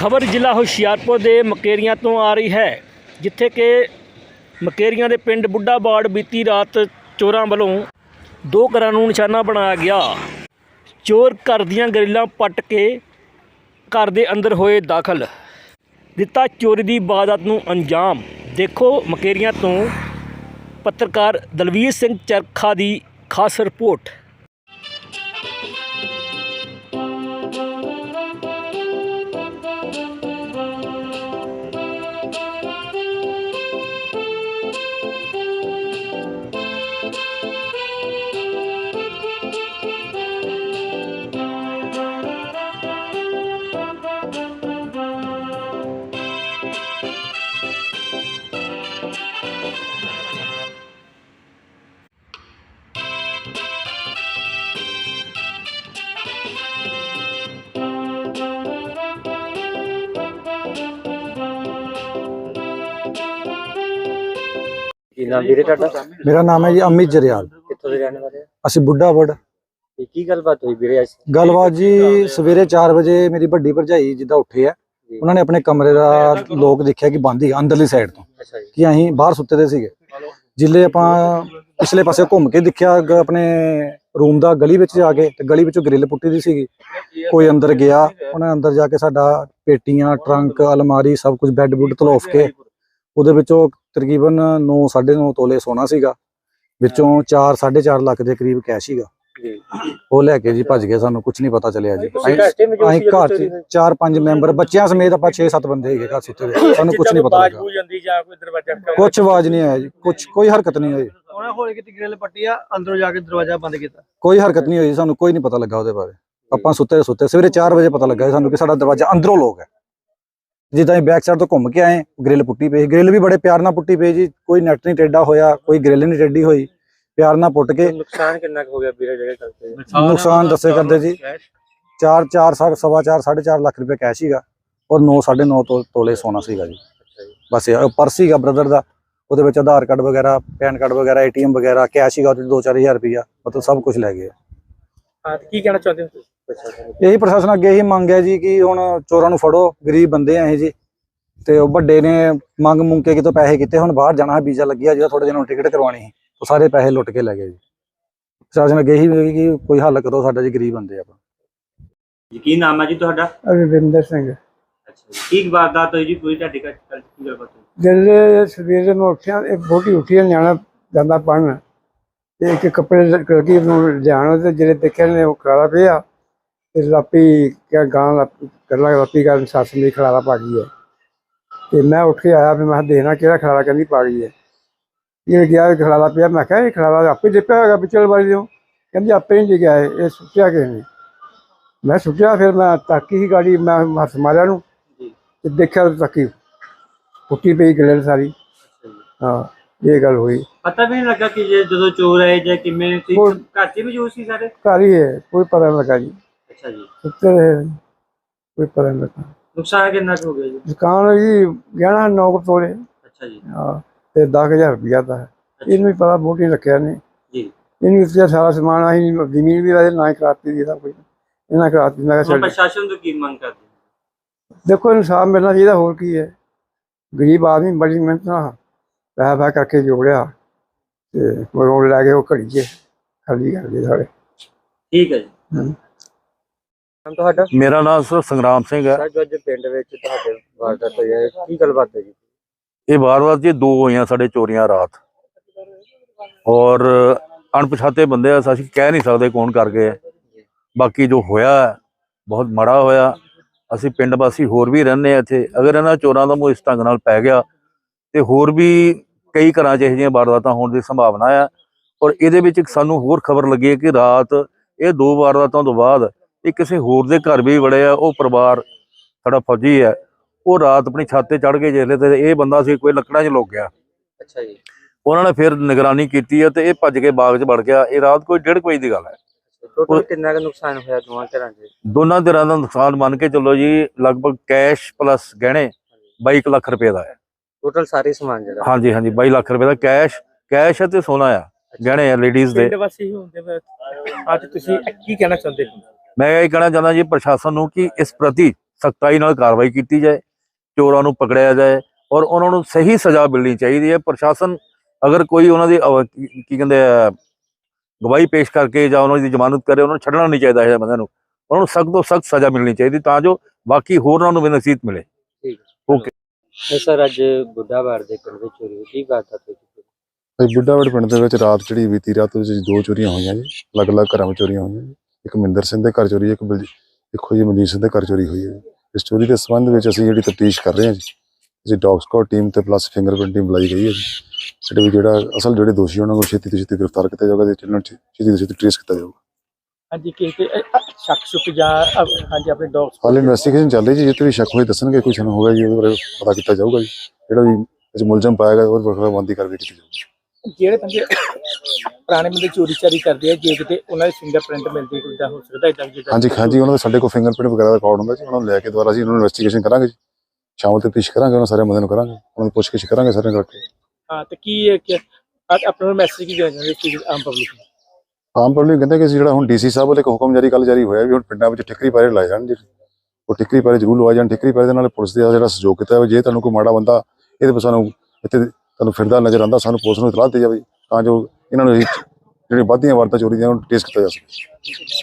ਖਬਰ ਜ਼ਿਲ੍ਹਾ ਹੁਸ਼ਿਆਰਪੁਰ ਦੇ ਮਕੇਰੀਆਂ ਤੋਂ ਆ ਰਹੀ ਹੈ, ਜਿੱਥੇ ਕਿ ਮਕੇਰੀਆਂ ਦੇ ਪਿੰਡ ਬੁੱਢਾ ਬੁੱਢਾਬਾੜ ਬੀਤੀ ਰਾਤ ਚੋਰਾਂ ਵੱਲੋਂ ਦੋ ਘਰਾਂ ਨੂੰ ਨਿਸ਼ਾਨਾ ਬਣਾਇਆ ਗਿਆ। ਚੋਰ ਘਰ ਦੀਆਂ ਗਰਿੱਲਾਂ ਪੱਟ ਕੇ ਘਰ ਦੇ ਅੰਦਰ ਹੋਏ ਦਾਖਲ। ਦਿੱਤਾ ਚੋਰੀ ਦੀ ਵਾਰਦਾਤ ਨੂੰ ਅੰਜਾਮ। ਦੇਖੋ ਮਕੇਰੀਆਂ ਤੋਂ ਪੱਤਰਕਾਰ ਦਲਵੀਰ ਸਿੰਘ ਚਰਖਾ ਦੀ ਖਾਸ ਰਿਪੋਰਟ। ਕੀ ਨਾਮ ਵੀਰੇ ਤੁਹਾਡਾ? ਮੇਰਾ ਨਾਮ ਹੈ ਜੀ ਅਮਿਤ ਜਰਿਆਲ। ਕਿੱਥੋਂ ਦੇ ਰਹਿਣ ਵਾਲੇ ਆ ਅਸੀਂ ਬੁੱਢਾਵੜ ਤੇ ਕੀ ਗੱਲਬਾਤ ਹੋਈ ਵੀਰੇ ਅੱਜ? ਗੱਲਬਾਤ ਜੀ ਸਵੇਰੇ 4 ਵਜੇ ਮੇਰੀ ਵੱਡੀ ਭਰਜਾਈ ਜਿੱਦਾਂ ਉੱਠੇ ਆ ਉਹਨਾਂ ਨੇ ਆਪਣੇ ਕਮਰੇ ਦਾ ਲੋਕ ਦੇਖਿਆ ਕਿ ਬੰਦ ਹੀ ਅੰਦਰਲੀ ਸਾਈਡ ਤੋਂ। ਕਿ ਅਸੀਂ ਬਾਹਰ ਸੁੱਤੇ ਦੇ ਸੀਗੇ। ਜਿੱਲੇ ਆਪਾਂ ਪਿਛਲੇ ਪਾਸੇ ਘੁੰਮ ਕੇ ਦੇਖਿਆ ਆਪਣੇ ਰੂਮ ਦਾ ਗਲੀ ਵਿੱਚ ਜਾ ਕੇ ਤੇ ਗਲੀ ਵਿੱਚੋਂ ਗ੍ਰਿਲ ਪੁੱਟੀ ਦੀ ਸੀਗੀ। ਕੋਈ ਅੰਦਰ ਗਿਆ ਉਹਨੇ ਅੰਦਰ ਜਾ ਕੇ ਸਾਡਾ ਪੇਟੀਆਂ ਟਰੰਕ ਅਲਮਾਰੀ ਸਭ ਕੁਝ ਬੈੱਡ ਬੁੱਡ ਤਲੋਫ ਕੇ ਉਹਦੇ ਵਿੱਚੋਂ ਤਕਰੀਬਨ 9 9.5 ਤੋਲੇ ਸੋਨਾ ਸੀਗਾ। ਵਿੱਚੋਂ 4 4.5 ਲੱਖ ਦੇ ਕਰੀਬ ਕੈਸ਼ ਸੀਗਾ। ਜੀ। ਉਹ ਲੈ ਕੇ ਜੀ ਭੱਜ ਗਏ ਸਾਨੂੰ ਕੁਝ ਨਹੀਂ ਪਤਾ ਚੱਲਿਆ ਜੀ। ਅਸੀਂ ਘਰ ਚੋਰੀ ਚ? ਚਾਰ ਪੰਜ ਮੈਂਬਰ ਬੱਚਿਆਂ ਸਮੇਤ ਆਪਾਂ 6-7 ਬੰਦੇ ਹੈਗੇ ਘਰ ਸੁੱਤੇ ਹੋਏ ਸਾਨੂੰ ਕੁਝ ਨਹੀਂ ਪਤਾ ਲੱਗਾ। ਕੁਝ ਆਵਾਜ਼ ਨਹੀਂ ਆਇਆ ਜੀ ਕੁਝ ਕੋਈ ਹਰਕਤ ਨਹੀਂ ਹੋਈ। ਉਹਨੇ ਹੌਲੀ ਕੀਤੀ ਗ੍ਰਿਲ ਪੱਟੀ ਆ ਅੰਦਰੋਂ ਜਾ ਕੇ ਦਰਵਾਜ਼ਾ ਬੰਦ ਕੀਤਾ। ਕੋਈ ਹਰਕਤ ਨਹੀਂ ਹੋਈ ਸਾਨੂੰ ਕੋਈ ਨਹੀਂ ਪਤਾ ਲੱਗਾ ਉਹਦੇ ਬਾਰੇ। ਆਪਾਂ ਸੁੱਤੇ ਦੇ ਸੁੱਤੇ ਸਵੇਰੇ 4 ਵਜੇ ਪਤਾ ਲੱਗਾ ਸਾਨੂੰ ਕਿ ਸਾਡਾ ਦਰਵਾਜ਼ਾ ਅੰਦਰੋਂ ਲੋਕ ਹੈ। ਜਿੱਦਾਂ ਅਸੀਂ ਬੈਕ ਸਾਈਡ ਤੋਂ ਘੁੰਮ ਕੇ ਆਏ ਗ੍ਰਿਲ ਪੁੱਟੀ ਪਈ ਗ੍ਰਿਲ ਵੀ ਬੜੇ ਪਿਆਰ ਨਾਲ ਪੁੱਟੀ ਪਈ ਜੀ। ਕੋਈ ਨੈਟ ਨਹੀਂ ਟੇਢਾ ਹੋਇਆ ਕੋਈ ਗ੍ਰਿਲ ਨਹੀਂ ਟੇਢੀ ਹੋਈ। ਪਿਆਰ ਨਾਲ ਪੁੱਟ ਕੇ ਨੁਕਸਾਨ ਕਿੰਨਾ ਕੁ ਹੋ ਗਿਆ ਵੀਰੇ ਜਿਹੜੇ ਕਰਦੇ ਨੁਕਸਾਨ ਦੱਸੇ ਕਰਦੇ ਜੀ। 4 4 ਸਵਾ 4 4.5 ਲੱਖ ਰੁਪਏ ਕੈਸ਼ ਸੀਗਾ। ਔਰ 9 9.5 ਤੋਲੇ ਸੋਨਾ ਸੀਗਾ ਜੀ। ਬਸ ਇਹ ਪਰਸ ਸੀਗਾ ਬ੍ਰਦਰ ਦਾ। ਉਹਦੇ ਵਿੱਚ ਆਧਾਰ ਕਾਰਡ ਵਗੈਰਾ ਪੈਨ ਕਾਰਡ ਵਗੈਰਾ ਏਟੀਐਮ ਵਗੈਰਾ ਕੈਸ਼ ਸੀਗਾ ਉਹਦੇ 2-4000 ਰੁਪਇਆ। ਮਤਲਬ ਸਭ ਕੁਝ ਲੈ ਗਏ। ਹਾਂ ਤੇ ਕੀ ਕਹਿਣਾ ਚਾਹੁੰਦੇ ਹੋ ਤੁਸੀਂ? ਇਹੀ ਪ੍ਰਸ਼ਾਸਨ ਅੱਗੇ ਹੀ ਮੰਗ ਹੈ ਜੀ ਕਿ ਹੁਣ ਚੋਰਾਂ ਨੂੰ ਫੜੋ ਗਰੀਬ ਬੰਦੇ ਆ ਇਹ ਜੀ। ਤੇ ਉਹ ਵੱਡੇ ਨੇ ਮੰਗ ਮੁੰਗ ਕੇ ਕਿਤੋਂ ਪੈਸੇ ਕੀਤੇ ਹੁਣ ਬਾਹਰ ਜਾਣਾ ਹੈ ਵੀਜ਼ਾ ਲੱਗਿਆ ਜਿਹੜਾ ਥੋੜੇ ਦਿਨਾਂ ਨੂੰ ਟਿਕਟ ਕਰਵਾਉਣੀ ਸੀ। ਉਹ ਸਾਰੇ ਪੈਸੇ ਲੁੱਟ ਕੇ ਲੈ ਗਏ ਜੀ। ਪ੍ਰਸ਼ਾਸਨ ਅੱਗੇ ਹੀ ਕਿ ਕੋਈ ਹੱਲ ਕਰੋ ਸਾਡਾ ਜੀ ਗਰੀਬ ਬੰਦੇ ਆਪਾਂ। ਜੀ ਕੀ ਨਾਮ ਹੈ ਜੀ ਤੁਹਾਡਾ? ਰਵਿੰਦਰ ਸਿੰਘ। ਅੱਛਾ ਕੀ ਵਾਰਦਾਤ ਹੋਈ ਜੀ? ਪੂਰੀ ਤੁਹਾਡੀ ਘਰ ਕੱਲ ਕੀ ਗੱਲਬਾਤ ਜਿਹੜੇ ਸਵੇਰੇ ਮੈਂ ਉੱਠਿਆ ਇਹ ਬੋਟੀ ਉੱਠੀ ਨਿਆਣਾ ਜਾਂਦਾ ਪੜਨ ਤੇ ਇੱਕ ਕੱਪੜੇ ਲੱਗੀ ਨੂੰ ਜਾਣ ਤੇ ਜਿਹੜੇ ਦੇਖਿਆ ਨੇ ਉਹ ਖਲਾਰਾ ਪਿਆ। ਤੇ ਕਿਆ ਗਾਂ ਕਰਲਾ ਲਾਪੀ ਕਰਨ ਸੱਸ ਮੇਰੀ ਖਲਾਰਾ ਪਾ ਗਈ ਹੈ। ਤੇ ਮੈਂ ਉੱਠ ਕੇ ਆਇਆ ਵੀ ਮੈਂ ਦੇਖਣਾ ਕਿਹੜਾ ਖਲਾਰਾ ਕਹਿੰਦੀ ਪਾ ਗਈ ਹੈ। ਇਹ ਗਿਆ ਖਲਾਰਾ ਪਿਆ ਮੈਂ ਕਿਹਾ ਇਹ ਖਲਾਰਾ ਆਪੇ ਡਿੱਪਿਆ ਹੋਗਾ ਪਿਛਲ ਵਾਲੀ ਦਿਓ ਕਹਿੰਦੀ ਆਪੇ ਨਹੀਂ ਡਿੱਗਿਆ ਇਹ ਸੁੱਟਿਆ ਕਿਸੇ ਨੇ। ਮੈਂ ਸੁੱਟਿਆ ਫਿਰ ਮੈਂ ਤਾਕੀ ਹੀ ਗਾੜੀ ਮੈਂ ਹੱਥ ਮਾਰਿਆ ਨੂੰ ਤੇ ਦੇਖਿਆ ਤਾਕੀ ਪੁੱਟੀ ਪਈ ਗਲੇ ਸਾਰੀ। ਹਾਂ ਇਹ ਗੱਲ ਹੋਈ। ਪਤਾ ਵੀ ਨਹੀਂ ਲੱਗਾ ਕਿ ਜੇ ਜਦੋਂ ਚੋਰ ਆਏ ਜਾਂ ਕਿਵੇਂ ਘਰ 'ਚ ਵੀ ਮੌਜੂਦ ਸੀ ਸਾਰੇ? ਘਰ ਹੀ ਹੈ ਕੋਈ ਪਤਾ ਨਹੀਂ ਲੱਗਾ ਜੀ। ਅੱਛਾ ਜੀ। ਸੁੱਤੇ ਰਹੇ ਕੋਈ ਪਤਾ ਨਹੀਂ ਲੱਗਾ। ਨੁਕਸਾਨ ਕਿੰਨਾ ਕੁ ਹੋ ਗਿਆ ਜੀ? ਦੁਕਾਨ ਜੀ ਗਹਿਣਾ ਨੌ ਕੁ ਤੋਲੇ। ਅੱਛਾ ਜੀ। ਹਾਂ ਤੇ 10000 ਰੁਪਇਆ ਦਾ ਇਹਨੂੰ ਵੀ ਪਤਾ ਬੋਟੀ ਰੱਖਿਆ ਨੇ ਜੀ। ਇਹਨੂੰ ਇਸ ਸਾਰਾ ਸਮਾਨ ਆਹੀ ਜ਼ਮੀਨ ਵੀ ਰਾਜੇ ਨਾ ਹੀ ਕਰਾਤੀ ਦੀ ਸਭ ਕੁਝ ਇਹਨਾਂ ਕਰਾਤੀ ਮੈਂ ਕਿਹਾ ਹੁਣ ਛੱਡ ਪ੍ਰਸ਼ਾਸਨ ਤੋਂ ਕੀ ਮੰਗ ਕਰਦੇ ਹੋ? ਦੇਖੋ ਇਨਸਾਫ ਮਿਲਣਾ ਚਾਹੀਦਾ ਹੋਰ ਕੀ ਹੈ। ਗਰੀਬ ਆਦਮੀ ਬੜੀ ਮਿਹਨਤ ਨਾਲ ਪੈਸਾ ਪੈ ਕਰਕੇ ਜੋੜਿਆ ਤੇ ਮਰੋੜ ਲੈ ਕੇ ਉਹ ਘੜੀ 'ਚ ਖਾਲੀ ਕਰ ਗਏ ਸਾਰੇ। ਠੀਕ ਹੈ ਜੀ। ਹਮ। ਨਾਮ ਤੁਹਾਡਾ? ਮੇਰਾ ਨਾਮ ਸਰ ਸੰਗਰਾਮ ਸਿੰਘ ਹੈ। ਸਰ ਜੋ ਅੱਜ ਪਿੰਡ ਵਿੱਚ ਤੁਹਾਡੇ ਵਾਰਦਾਤ ਹੋਈ ਹੈ ਕੀ ਗੱਲਬਾਤ ਹੈ ਜੀ ਇਹ ਵਾਰ-ਵਾਰ ਜੀ ਦੋ ਹੋਈਆਂ ਸਾਡੇ ਚੋਰੀਆਂ ਰਾਤ। ਔਰ ਅਣਪਛਾਤੇ ਬੰਦੇ ਆ ਅਸੀਂ ਕਹਿ ਨਹੀਂ ਸਕਦੇ ਕੌਣ ਕਰ ਗਏ ਹੈ। ਬਾਕੀ ਜੋ ਹੋਇਆ ਬਹੁਤ ਮਾੜਾ ਹੋਇਆ। ਅਸੀਂ ਪਿੰਡ ਵਾਸੀ ਹੋਰ ਵੀ ਰਹਿੰਦੇ ਆ ਇੱਥੇ। ਅਗਰ ਇਹਨਾਂ ਚੋਰਾਂ ਦਾ ਮੂੰਹ ਇਸ ਢੰਗ ਨਾਲ ਪੈ ਗਿਆ ਤੇ ਹੋਰ ਵੀ ਕਈ ਘਰਾਂ 'ਚ ਇਹੋ ਜਿਹੀਆਂ ਵਾਰਦਾਤਾਂ ਹੋਣ ਦੀ ਸੰਭਾਵਨਾ ਆ। ਔਰ ਇਹਦੇ ਵਿੱਚ ਸਾਨੂੰ ਹੋਰ ਖਬਰ ਲੱਗੀ ਹੈ ਕਿ ਰਾਤ ਇਹ ਦੋ ਵਾਰਦਾਤਾਂ ਤੋਂ ਬਾਅਦ ਇਹ ਕਿਸੇ ਹੋਰ ਦੇ ਘਰ ਵੀ ਵੜੇ ਆ ਉਹ ਪਰਿਵਾਰ ਸਾਡਾ ਫੌਜੀ ਹੈ। ਉਹ ਰਾਤ ਆਪਣੀ ਛੱਤ ਤੇ ਚੜ ਕੇ ਜਿਸਲੇ ਤੇ ਇਹ ਬੰਦਾ ਸੀ ਕੋਈ ਲੱਕੜਾਂ 'ਚ ਲੁਕ ਗਿਆ। ਅੱਛਾ ਜੀ। ਉਹਨਾਂ ਨੇ ਫਿਰ ਨਿਗਰਾਨੀ ਕੀਤੀ ਹੈ ਤੇ ਇਹ ਭੱਜ ਕੇ ਬਾਗ 'ਚ ਵੜ ਗਿਆ। ਇਹ ਰਾਤ ਕੋਈ ਡੇਢ ਕੁ ਵਜੇ ਦੀ ਗੱਲ ਹੈ। ਟੋਟਲ ਕਿੰਨਾ ਕੁ ਨੁਕਸਾਨ ਹੋਇਆ ਦੋਵਾਂ ਘਰਾਂ 'ਚ? ਦੋਨਾਂ ਧਿਰਾਂ ਦਾ ਨੁਕਸਾਨ ਮੰਨ ਕੇ ਚੱਲੋ ਜੀ ਲਗਭਗ ਕੈਸ਼ ਪਲੱਸ ਗਹਿਣੇ 22 ਲੱਖ ਰੁਪਏ ਦਾ ਹੈ। ਟੋਟਲ ਸਾਰੇ ਸਮਾਨ ਜਿਹੜਾ। ਹਾਂਜੀ ਹਾਂਜੀ 22 ਲੱਖ ਰੁਪਏ ਦਾ ਕੈਸ਼ ਕੈਸ਼ ਅਤੇ ਸੋਨਾ ਆ ਗਹਿਣੇ ਆ ਲੇਡੀਜ਼ ਦੇ। ਪਿੰਡ ਵਾਸੀ ਹੁੰਦੇ ਹੋਏ ਅੱਜ ਤੁਸੀਂ ਕੀ ਕਹਿਣਾ ਚਾਹੁੰਦੇ ਹੋ? ਮੈਂ ਇਹ ਕਹਿਣਾ ਚਾਹੁੰਦਾ ਜੀ ਪ੍ਰਸ਼ਾਸਨ ਨੂੰ ਕਿ ਇਸ ਪ੍ਰਤੀ ਸਖਤਾਈ ਨਾਲ ਕਾਰਵਾਈ ਕੀਤੀ ਜਾਏ ਚੋਰਾਂ ਨੂੰ ਪਕੜਿਆ ਜਾਏ ਔਰ ਉਹਨਾਂ ਨੂੰ ਸਹੀ ਸਜ਼ਾ ਮਿਲਣੀ ਚਾਹੀਦੀ ਹੈ। ਪ੍ਰਸ਼ਾਸਨ ਅਗਰ ਕੋਈ ਉਹਨਾਂ ਦੀ ਕੀ ਕਹਿੰਦੇ ਆ ਗਵਾਹੀ ਪੇਸ਼ ਕਰਕੇ ਜਾਂ ਉਹਨਾਂ ਦੀ ਜ਼ਮਾਨਤ ਕਰੇ ਉਹਨਾਂ ਨੂੰ ਛੱਡਣਾ ਨਹੀਂ ਚਾਹੀਦਾ ਇਹ ਬੰਦਿਆਂ ਨੂੰ। ਉਹਨਾਂ ਨੂੰ ਸਖਤ ਤੋਂ ਸਖਤ ਸਜ਼ਾ ਮਿਲਣੀ ਚਾਹੀਦੀ ਤਾਂ ਜੋ ਬਾਕੀ ਹੋਰਾਂ ਨੂੰ ਵੀ ਨਸੀਹਤ ਮਿਲੇ। ਇਹ ਸਰ ਅੱਜ ਬੁੱਢਾਵਾਰ ਦੇ ਪਿੰਡ ਵਿੱਚ ਚੋਰੀ ਹੋਈ ਕੀ ਜੀ? ਭਾਈ ਬੁੱਢਾਵੜ ਪਿੰਡ ਦੇ ਵਿੱਚ ਰਾਤ ਜਿਹੜੀ ਬੀਤੀ ਰਾਤ ਵਿੱਚ ਦੋ ਚੋਰੀਆਂ ਹੋਈਆਂ ਜੀ ਅਲੱਗ-ਅਲੱਗ ਘਰਾਂ ਵਿੱਚ ਚੋਰੀਆਂ ਹੋਈਆਂ ਜੀ। ਇੱਕ ਮਹਿੰਦਰ ਸਿੰਘ ਦੇ ਘਰ ਚੋਰੀ ਹੈ, ਇੱਕ ਬਲਜੀ ਇੱਕ ਹੋਈ ਮਨਜੀਤ ਸਿੰਘ ਦੇ ਘਰ ਚੋਰੀ ਹੋਈ ਹੈ ਜੀ। ਇਸ ਚੋਰੀ ਦੇ ਸੰਬੰਧ ਵਿੱਚ ਅਸੀਂ ਜਿਹੜੀ ਤਫਤੀਸ਼ ਕਰ ਰਹੇ ਹਾਂ ਜੀ ਜੀ ਡੌਗ ਸਕਾਡ ਟੀਮ ਤੇ ਪਲੱਸ ਫਿੰਗਰਪ੍ਰਿੰਟ ਟੀਮ ਬੁਲਾਈ ਗਈ ਹੈ ਜੀ। ਜਿਹੜੇ ਵੀ ਜਿਹੜਾ ਅਸਲ ਜਿਹੜੇ ਦੋਸ਼ੀ ਉਹਨਾਂ ਨੂੰ ਛੇਤੀ ਤੋਂ ਛੇਤੀ ਗ੍ਰਿਫਤਾਰ ਕੀਤਾ ਜਾਊਗਾ ਤੇ ਇਹਨਾਂ ਨੂੰ ਛੇ- ਛੇਤੀ ਤੋਂ ਛੇਤੀ ਟ੍ਰੇਸ ਕੀਤਾ ਜਾਊਗਾ। ਹਾਂਜੀ ਕਿ ਕਿ ਸ਼ੱਕ ਸ਼ੁਕ ਜਾਂ ਅ- ਹਾਂਜੀ ਆਪਣੇ ਡੌਗਸ ਹਾਲ ਇਨਵੈਸਟੀਗੇਸ਼ਨ ਚੱਲ ਰਹੀ ਜੀ ਜਿੱਥੇ ਵੀ ਸ਼ੱਕ ਹੋਏ ਦੱਸਣਗੇ ਕੋਈ ਸਾਨੂੰ ਹੋਗਾ ਜੀ ਉਹਦੇ ਬਾਰੇ ਪਤਾ ਕੀਤਾ ਜਾਊਗਾ ਜੀ। ਜਿਹੜਾ ਵੀ 'ਚ ਮੁਲਜ਼ਮ ਪਾਇਆ ਗਿਆ ਉਹ ਵਕਤ ਬੰਦੀ ਕਰਕੇ ਕੀਤੀ ਜਾਊਗੀ। ਜਿਹੜੇ ਬੰਦੇ ਪੁਰਾਣੇ ਬੰਦੇ ਚੋਰੀ ਚਾਰੀ ਕਰਦੇ ਆ ਜੇ ਕਿਤੇ ਉਹਨਾਂ ਦੇ ਫਿੰਗਰਪ੍ਰਿੰਟ ਮਿਲਦੇ ਕੋਈ ਤਾਂ ਹੋ ਸਕਦਾ ਇਦਾਂ ਜਿੱਦਾਂ ਹਾਂਜੀ ਹਾਂਜੀ ਉਹਨਾਂ ਦਾ ਸਾਡੇ ਕੋਲ ਫਿੰਗਰਪ੍ਰਿੰਟ ਵਗੈਰਾ ਦਾ ਰਿਕਾਰਡ ਹੁੰਦਾ ਜੀ ਉਹਨਾਂ ਨੂੰ ਲੈ ਕੇ ਦੁਬਾਰਾ ਅਸੀਂ ਉਹਨਾਂ ਨੂੰ ਇਨਵੈਸਟੀਗੇਸ਼ਨ ਕਰਾਂਗੇ ਜੀ। ਸ਼ਾਮ ਤੇ ਪੇਸ਼ ਕਰਾਂਗੇ ਉਹਨਾਂ ਸਾਰੇ ਬੰਦਿਆਂ ਨੂੰ ਕਰਾਂਗੇ ਉਹਨਾਂ ਨੂੰ ਪੁੱਛ ਗਿੱਛ ਕਰਾਂਗੇ ਸਾਰੇ ਕਰਕੇ ਹਾਂ ਤੇ ਕੀ ਹੈ ਕਿ ਆਪਣਾ ਨੂੰ ਮੈਸੇਜ ਕੀ ਦੇਣਾ ਚਾਹੁੰਦੇ ਕਿ ਆਮ ਪਬਲਿਕ ਨੂੰ? ਆਮ ਪਬਲਿਕ ਕਹਿੰਦੇ ਕਿ ਜਿਹੜਾ ਹੁਣ ਡੀਸੀ ਸਾਹਿਬ ਵੱਲੋਂ ਇੱਕ ਹੁਕਮ ਜਾਰੀ ਕੱਲ ਜਾਰੀ ਹੋਇਆ ਵੀ ਹੁਣ ਪਿੰਡਾਂ ਵਿੱਚ ਠਿਕਰੀ ਪਾਰੇ ਲਾਏ ਜਾਣ ਜੀ। ਉਹ ਠਿਕਰੀ ਪਾਰੇ ਜ਼ਰੂਰ ਲਵਾਏ ਜਾਣ ਠਿਕਰੀ ਪਾਰੇ ਦੇ ਨਾਲ ਪੁਲਿਸ ਦਾ ਜਿਹੜਾ ਸਹਿਯੋਗ ਕੀਤਾ ਹੋਵੇ ਜੇ ਤੁਹਾਨੂੰ ਕੋਈ ਮਾੜਾ ਬੰਦਾ ਇਹਦੇ ਪਰ ਸਾਨੂੰ ਇੱਥੇ ਤੁਹਾਨੂੰ ਫਿਰਦਾ ਨਜ਼ਰ ਆਉਂਦਾ ਸਾਨੂੰ ਪੁਲਿਸ ਨੂੰ ਇਤਲਾਹ ਦਿੱਤੀ ਜਾਵੇ ਤਾਂ ਜੋ ਇਹਨਾਂ ਨੂੰ ਇਹ ਜਿਹੜੀਆਂ ਵੱਧਦੀਆਂ ਵਾਰਤਾ ਚੋਰੀ ਦੀਆਂ ਉਹਨੂੰ ਟੇਸ ਕੀਤਾ ਜਾ ਸਕੇ।